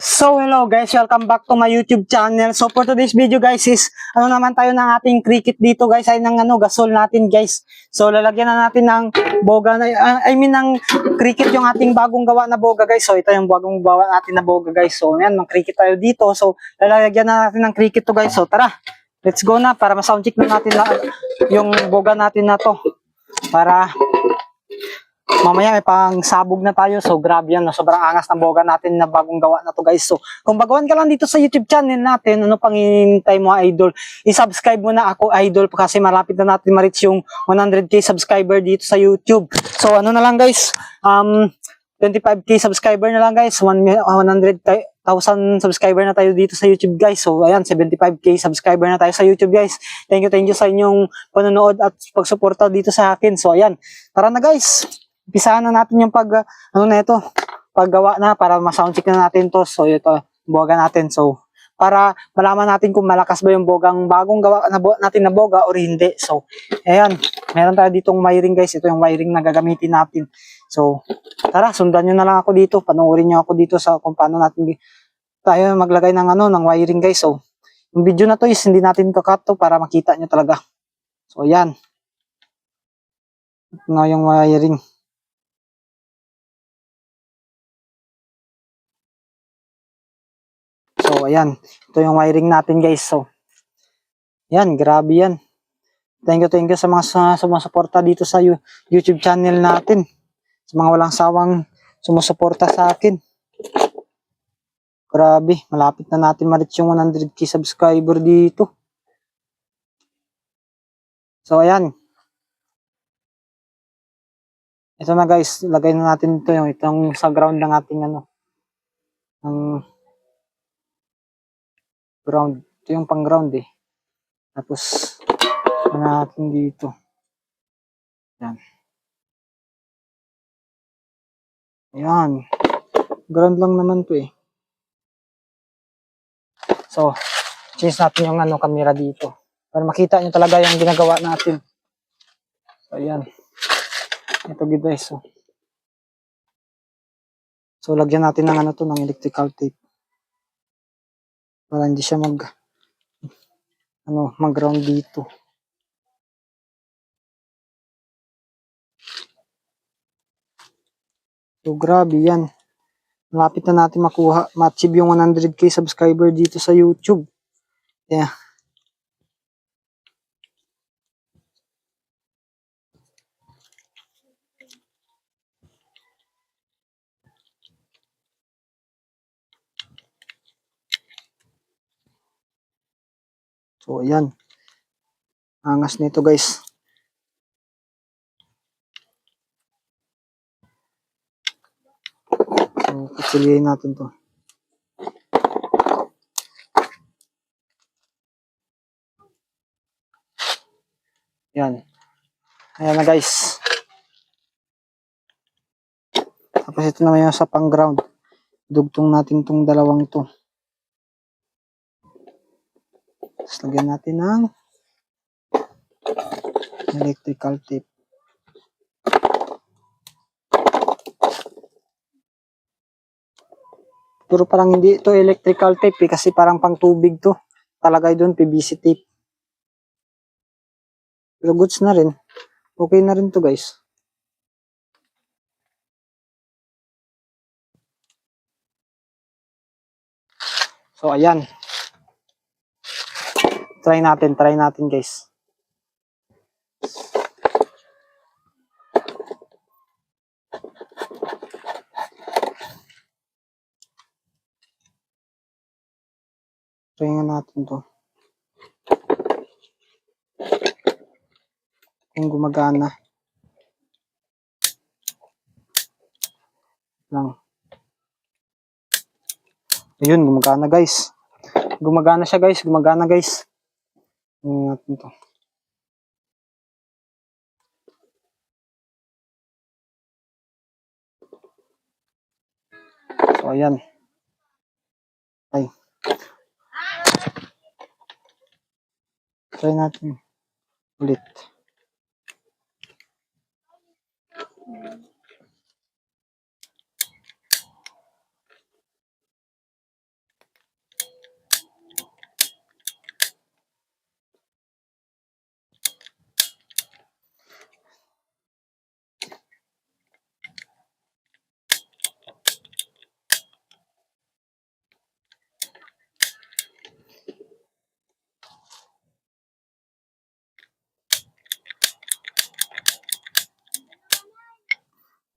So hello guys, welcome back to my YouTube channel. So for today's video guys is ano naman tayo ng ating cricket dito guys ay ng ano gasol natin guys. So lalagyan na natin ng boga na ah, I mean ng cricket yung ating bagong gawa na boga guys. So ito yung bagong gawa natin na boga guys. So yan, mang cricket tayo dito. So lalagyan na natin ng cricket to guys. So tara. Let's go na para ma-sound check na natin na, yung boga natin na to. Para mamaya may pang sabog na tayo. So, grabe yan. No? Sobrang angas ng boga natin na bagong gawa na to guys. So, kung baguhan ka lang dito sa YouTube channel natin, ano pang hinihintay mo idol? I-subscribe mo na ako idol kasi malapit na natin ma-reach yung 100k subscriber dito sa YouTube. So, ano na lang guys? Um, 25k subscriber na lang guys. 1 100,000 subscriber na tayo dito sa YouTube guys. So, ayan, 75k subscriber na tayo sa YouTube guys. Thank you, thank you sa inyong panonood at pagsuporta dito sa akin. So, ayan. Tara na guys. Umpisahan na natin yung pag, uh, ano na ito, paggawa na para ma-soundcheck na natin to. So, ito, boga natin. So, para malaman natin kung malakas ba yung bogang bagong gawa na natin na boga or hindi. So, ayan, meron tayo ditong wiring guys. Ito yung wiring na gagamitin natin. So, tara, sundan nyo na lang ako dito. Panoorin nyo ako dito sa kung paano natin tayo maglagay ng ano, ng wiring guys. So, yung video na to is hindi natin kakat to para makita nyo talaga. So, ayan. Ito na yung wiring. Ayan. Ito yung wiring natin, guys. So, yan. Grabe yan. Thank you, thank you sa mga sumusuporta dito sa You- YouTube channel natin. Sa mga walang sawang sumusuporta sa akin. Grabe. Malapit na natin ma-reach yung 100k subscriber dito. So, ayan. Ito na guys, lagay na natin ito yung itong sa ground ng ating ano. Ng ground. Ito yung pang ground eh. Tapos, ano natin dito. Yan. Yan. Ground lang naman to eh. So, change natin yung ano, camera dito. Para makita nyo talaga yung ginagawa natin. So, ayan. Ito guys. So, so lagyan natin ng ano to, ng electrical tape para hindi siya mag ano mag-ground dito. So grabe yan. Malapit na natin makuha, ma-achieve yung 100k subscriber dito sa YouTube. Yeah. So, ayan. Angas nito, guys. So, kutsilihin natin to. Yan. Ayan na, guys. Tapos ito naman yung sa pang ground. Dugtong natin tong dalawang to. Tapos lagyan natin ng electrical tape. Pero parang hindi ito electrical tape eh, kasi parang pang tubig to. Talagay doon PVC tape. Pero goods na rin. Okay na rin to guys. So ayan. Try natin, try natin guys. Try nga natin to. Kung gumagana. Lang. Ayun, gumagana guys. Gumagana siya guys, gumagana guys. Tingnan natin to. So, ayan. Ay. Try natin ulit.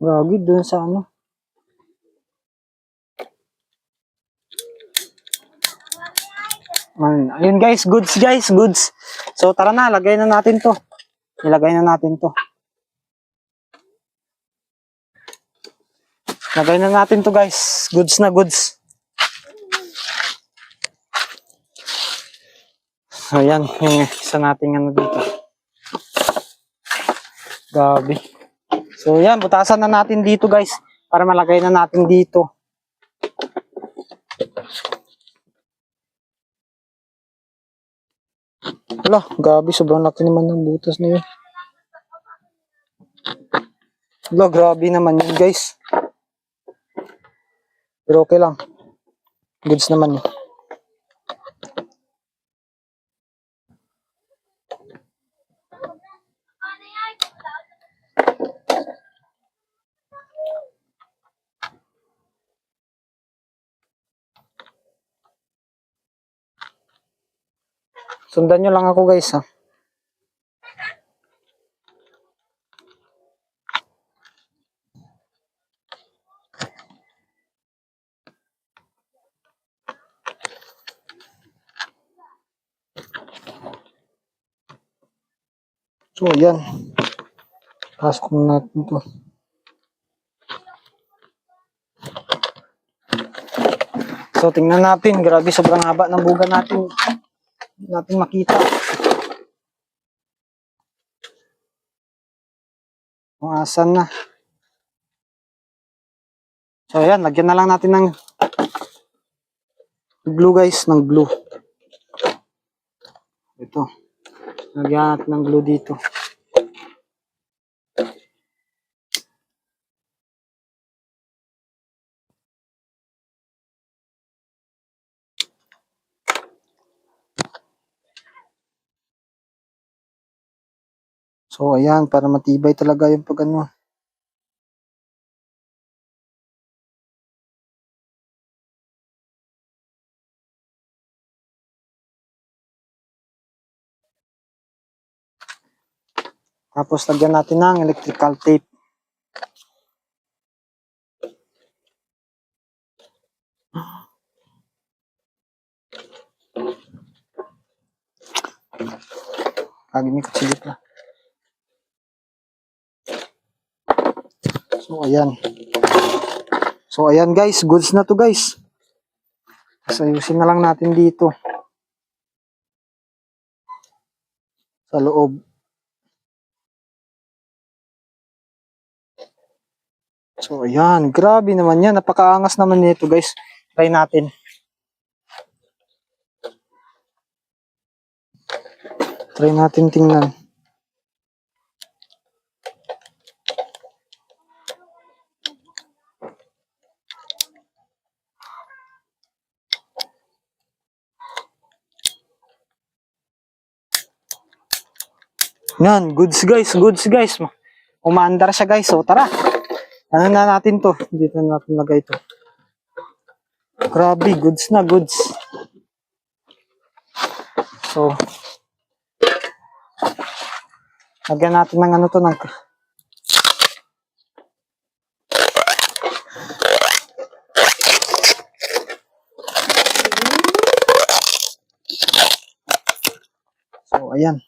Gagi, dun sa ano. Ayun, ayun guys, goods guys, goods. So tara na, lagay na natin to. Ilagay na natin to. Lagay na natin to guys. Goods na goods. Ayan, yung isa nating ano dito. Gabi. So yan, butasan na natin dito guys. Para malagay na natin dito. Wala, gabi. Sobrang laki naman ng butas na yun. Wala, grabe naman yun guys. Pero okay lang. Goods naman yun. Sundan nyo lang ako guys ha. So, yan. Pasok na natin to. So, tingnan natin. Grabe, sobrang haba ng buga natin. Natin makita. Kung asan na. So, ayan. Lagyan na lang natin ng glue, guys. Ng glue. Ito. Lagyan natin ng glue dito. So, ayan, para matibay talaga yung pag ano. Tapos, lagyan natin ng electrical tape. Lagi may na. So, ayan. So, ayan guys. Goods na to guys. Tapos ayusin na lang natin dito. Sa loob. So, ayan. Grabe naman yan. Napakaangas naman nito guys. Try natin. Try natin tingnan. Yan, goods guys, goods guys. Umaandar siya guys, so tara. Ano na natin to? Dito na natin lagay to. Grabe, goods na, goods. So, lagyan natin ng ano to, ng So, ayan.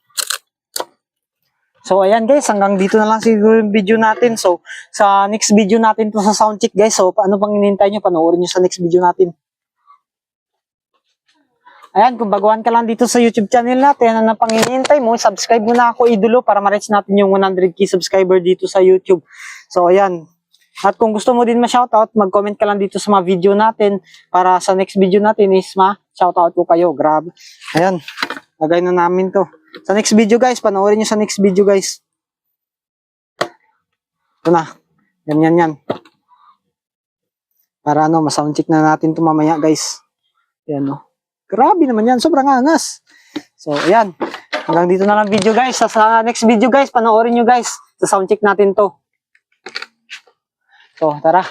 So, ayan guys, hanggang dito na lang siguro yung video natin. So, sa next video natin to sa sound check guys. So, ano pang hinihintay nyo? Panoorin nyo sa next video natin. Ayan, kung baguhan ka lang dito sa YouTube channel natin, ano pang hinihintay mo, subscribe mo na ako idolo para ma-reach natin yung 100k subscriber dito sa YouTube. So, ayan. At kung gusto mo din ma-shoutout, mag-comment ka lang dito sa mga video natin para sa next video natin is ma-shoutout ko kayo. Grab. Ayan. Lagay na namin to. Sa next video guys, panoorin nyo sa next video guys. Ito na. Yan, yan, yan. Para ano, masoundcheck na natin to mamaya guys. Yan no. Grabe naman yan. Sobrang angas. So, ayan. Hanggang dito na lang video guys. Sa, sa next video guys, panoorin nyo guys. Sa soundcheck natin to. So, tara.